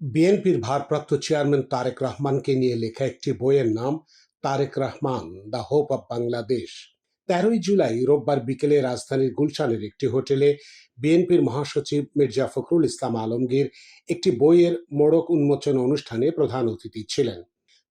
বিএনপির ভারপ্রাপ্ত চেয়ারম্যান তারেক রহমানকে নিয়ে লেখা একটি বইয়ের নাম Tarique Rahman, the hope of Bangladesh. তেরোই জুলাই রোববার বিকেলে রাজধানীর গুলশানের একটি হোটেলে বিএনপির মহাসচিব মির্জা ফখরুল ইসলাম আলমগীর একটি বইয়ের মোড়ক উন্মোচন অনুষ্ঠানে প্রধান অতিথি ছিলেন।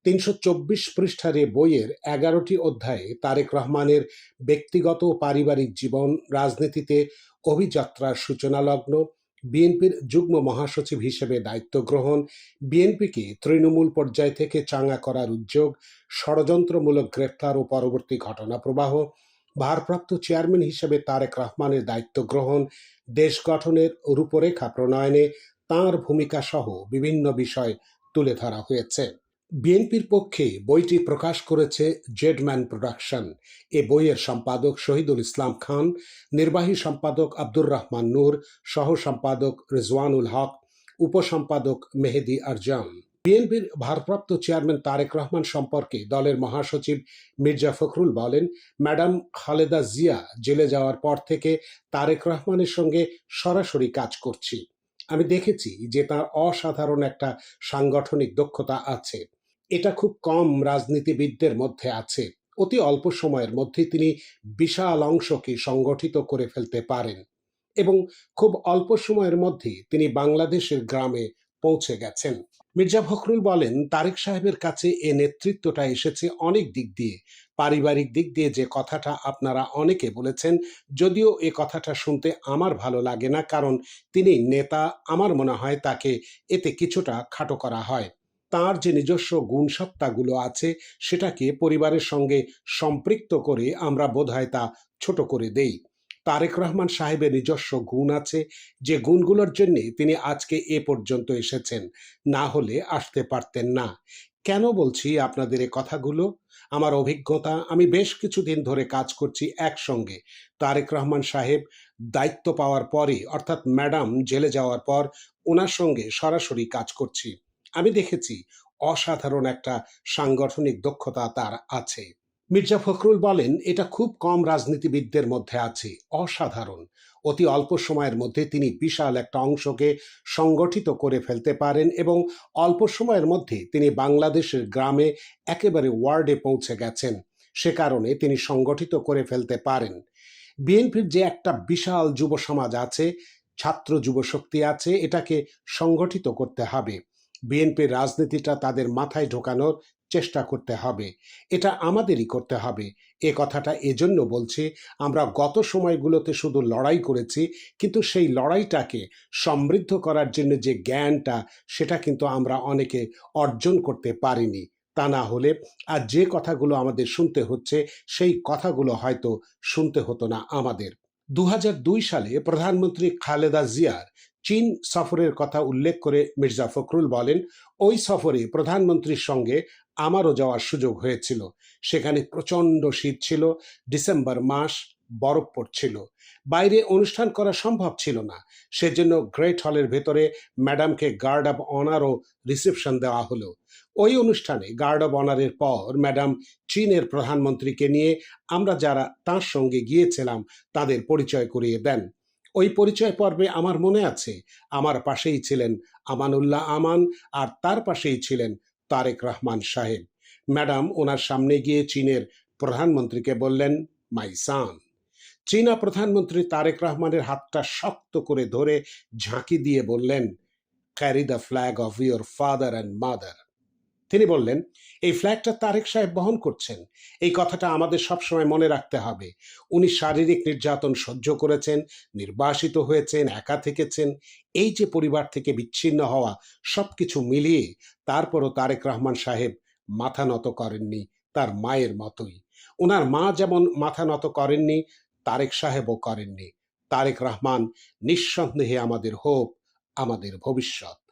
তিনশো চব্বিশ পৃষ্ঠার এ বইয়ের এগারোটি অধ্যায়ে তারেক রহমানের ব্যক্তিগত ও পারিবারিক জীবন, রাজনীতিতে অভিযাত্রার সূচনা লগ্ন বিএনপির যুগ্ম মহাসচিব হিসেবে দায়িত্ব গ্রহণ, বিএনপিকে তৃণমূল পর্যায় থেকে চাঙ্গা করার উদ্যোগ, ষড়যন্ত্রমূলক গ্রেফতার ও পরবর্তী ঘটনা প্রবাহ, ভারপ্রাপ্ত চেয়ারম্যান হিসেবে তারেক রহমানের দায়িত্ব গ্রহণ, দেশ গঠনের রূপরেখা প্রণয়নে তাঁর ভূমিকা সহ বিভিন্ন বিষয় তুলে ধরা হয়েছে। বিএনপির পক্ষে বইটি প্রকাশ করেছে জেডম্যান প্রোডাকশন। এ বইয়ের সম্পাদক শহীদুল ইসলাম খান, নির্বাহী সম্পাদক আব্দুর রহমান নূর, সহ সম্পাদক রেজওয়ানুল হক উপসম্পাদক মেহেদি আরজাম বিএনপির ভারপ্রাপ্ত চেয়ারম্যান তারেক রহমান সম্পর্কে দলের মহাসচিব মির্জা ফখরুল বলেন, ম্যাডাম খালেদা জিয়া জেলে যাওয়ার পর থেকে তারেক রহমানের সঙ্গে সরাসরি কাজ করছি। আমি দেখেছি যে তার অসাধারণ একটা সাংগঠনিক দক্ষতা আছে। এটা খুব কম রাজনীতিবিদদের মধ্যে আছে। অতি অল্প সময়ের মধ্যে তিনি বিশাল অংশকে সংগঠিত করে ফেলতে পারেন এবং খুব অল্প সময়ের মধ্যে তিনি বাংলাদেশের গ্রামে পৌঁছে গেছেন। মির্জা ফখরুল বলেন, তারেক সাহেবের কাছে এ নেতৃত্বটা এসেছে অনেক দিক দিয়ে। পারিবারিক দিক দিয়ে যে কথাটা আপনারা অনেকে বলেছেন, যদিও এ কথাটা শুনতে আমার ভালো লাগে না, কারণ তিনি নেতা, আমার মনে হয় তাকে এতে কিছুটা খাটো করা হয়। তার যে নিজস্ব গুণসত্তাগুলো আছে, সেটাকে পরিবারের সঙ্গে সম্পৃক্ত করে আমরা বোধহয় তা ছোট করে দেই। তারেক রহমান সাহেবের নিজস্ব গুণ আছে, যে গুণগুলোর জন্যে তিনি আজকে এ পর্যন্ত এসেছেন, না হলে আসতে পারতেন না। কেন বলছি আপনাদের এ কথাগুলো? আমার অভিজ্ঞতা, আমি বেশ কিছুদিন ধরে কাজ করছি একসঙ্গে। তারেক রহমান সাহেব দায়িত্ব পাওয়ার পরে, অর্থাৎ ম্যাডাম জেলে যাওয়ার পর ওনার সঙ্গে সরাসরি কাজ করছি। আমি দেখেছি অসাধারণ একটা সাংগঠনিক দক্ষতা তার আছে। মির্জা ফখরুল বলেন, এটা খুব কম রাজনীতিবিদদের মধ্যে আছে, অসাধারণ। অতি অল্প সময়ের মধ্যে তিনি বিশাল একটা অংশকে সংগঠিত করে ফেলতে পারেন এবং অল্প সময়ের মধ্যে তিনি বাংলাদেশের গ্রামে একেবারে ওয়ার্ডে পৌঁছে গেছেন। সে কারণে তিনি সংগঠিত করে ফেলতে পারেন। বিএনপির যে একটা বিশাল যুব সমাজ আছে, ছাত্র যুব শক্তি আছে, এটাকে সংগঠিত করতে হবে। বিএনপির রাজনীতিটা তাদের মাথায় ঢোকানোর চেষ্টা করতে হবে। এটা আমাদেরই করতে হবে। এ কথাটা এজন্য বলছি, আমরা গত সময়গুলোতে শুধু লড়াই করেছি, কিন্তু সেই লড়াইটাকে সমৃদ্ধ করার জন্য যে জ্ঞানটা, সেটা কিন্তু আমরা অনেকে অর্জন করতে পারিনি। তা না হলে আর যে কথাগুলো আমাদের শুনতে হচ্ছে, সেই কথাগুলো হয়তো শুনতে হতো না আমাদের। দু হাজার দুই সালে প্রধানমন্ত্রী খালেদা জিয়ার চীন সফরের কথা উল্লেখ করে মির্জা ফখরুল বলেন, ওই সফরে প্রধানমন্ত্রীর সঙ্গে আমারও যাওয়ার সুযোগ হয়েছিল। সেখানে প্রচণ্ড শীত ছিল, ডিসেম্বর মাস বরফ পড়ছিল। বাইরে অনুষ্ঠান করা সম্ভব ছিল না। সেজন্য গ্রেট হলের ভেতরে ম্যাডামকে গার্ড অব অনার ও রিসেপশন দেওয়া হলো। ওই অনুষ্ঠানে গার্ড অব অনারের পর ম্যাডাম চীনের প্রধানমন্ত্রীকে নিয়ে আমরা যারা তার সঙ্গে গিয়েছিলাম, তাদের পরিচয় করিয়ে দেন। ওই পরিচয় পর্বে আমার মনে আছে। আমার পাশেই ছিলেন আমানুল্লাহ আমান আর তার পাশেই ছিলেন তারেক রহমান সাহেব। ম্যাডাম, ওনার সামনে গিয়ে চীনের প্রধানমন্ত্রীকে বললেন, মাই সান। চীনা প্রধানমন্ত্রী তারেক রহমানের হাতটা শক্ত করে ধরে ঝাঁকি দিয়ে বললেন carry the flag of your father and mother তিনি বললেন, এই ফ্ল্যাগটা তারেক সাহেব বহন করছেন। এই কথাটা আমাদের সবসময় মনে রাখতে হবে। উনি শারীরিক নির্যাতন সহ্য করেছেন, নির্বাসিত হয়েছেন, একা থেকেছেন। এই যে পরিবার থেকে বিচ্ছিন্ন হওয়া সব কিছু মিলিয়ে তারপরও তারেক রহমান সাহেব মাথা নত করেননি তার মায়ের মতোই। ওনার মা যেমন মাথা নত করেননি, তারেক সাহেবও করেননি। তারেক রহমান নিঃসন্দেহে আমাদের হোপ আমাদের ভবিষ্যৎ।